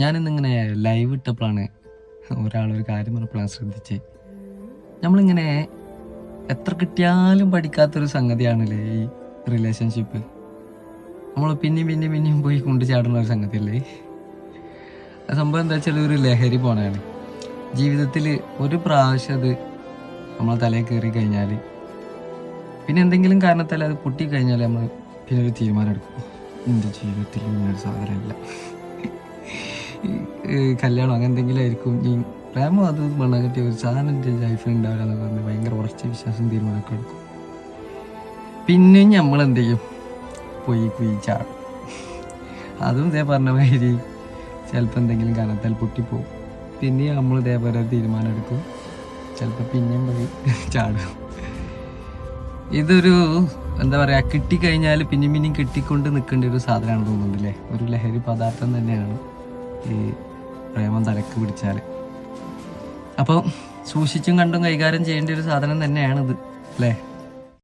ഞാനിന്നിങ്ങനെ live ഇട്ടപ്പോഴാണ് ഒരാളൊരു കാര്യം പറഞ്ഞപ്പോഴാണ് ശ്രദ്ധിച്ച്. നമ്മളിങ്ങനെ എത്ര കിട്ടിയാലും പഠിക്കാത്തൊരു സംഗതിയാണല്ലേ ഈ റിലേഷൻഷിപ്പ് നമ്മൾ പിന്നെയും പിന്നെയും പിന്നെയും പോയി കൊണ്ടു ചാടുന്ന ഒരു സംഗതിയല്ലേ? സംഭവം എന്താ വെച്ചാൽ ഒരു ലഹരി പോണയാണ് ജീവിതത്തിൽ ഒരു പ്രാവശ്യം അത് നമ്മളെ തലയിൽ കയറി കഴിഞ്ഞാൽ പിന്നെ എന്തെങ്കിലും കാരണത്താൽ അത് പൊട്ടിക്കഴിഞ്ഞാൽ നമ്മൾ പിന്നെ ഒരു തീരുമാനം എടുക്കും. എന്റെ ജീവിതത്തിൽ ഇങ്ങനൊരു സാധനമില്ല. കല്യാണം അങ്ങനെ എന്തെങ്കിലും ആയിരിക്കും. ഈ പ്രേമം അത് മണ്ണ കിട്ടിയ ഒരു സാധനം എന്റെ ലൈഫിൽ ഉണ്ടാവില്ല എന്നൊക്കെ പറഞ്ഞ് ഭയങ്കര ഉറച്ച വിശ്വാസം തീരുമാനമൊക്കെ എടുക്കും. പിന്നെ നമ്മൾ എന്ത് ചെയ്യും? പോയി കുയി ചാടും അതും ഇതേ പറഞ്ഞ മാതിരി ചിലപ്പോൾ എന്തെങ്കിലും കനത്താൽ പൊട്ടിപ്പോവും. പിന്നെ നമ്മൾ ഇതേപോലെ ഒരു തീരുമാനം എടുക്കും. ചിലപ്പോൾ പിന്നെയും പോയി ചാടും. ഇതൊരു എന്താ പറയുക കിട്ടിക്കഴിഞ്ഞാൽ പിന്നെയും പിന്നെയും കിട്ടിക്കൊണ്ട് നിൽക്കേണ്ട ഒരു സാധനമാണ് തോന്നുന്നുണ്ടല്ലേ? ഒരു ലഹരി പദാർത്ഥം തന്നെയാണ്. തലക്ക് പിടിച്ചാൽ അപ്പോൾ സൂക്ഷിച്ചും കണ്ടും കൈകാര്യം ചെയ്യേണ്ട ഒരു സാധനം തന്നെയാണിത് അല്ലേ?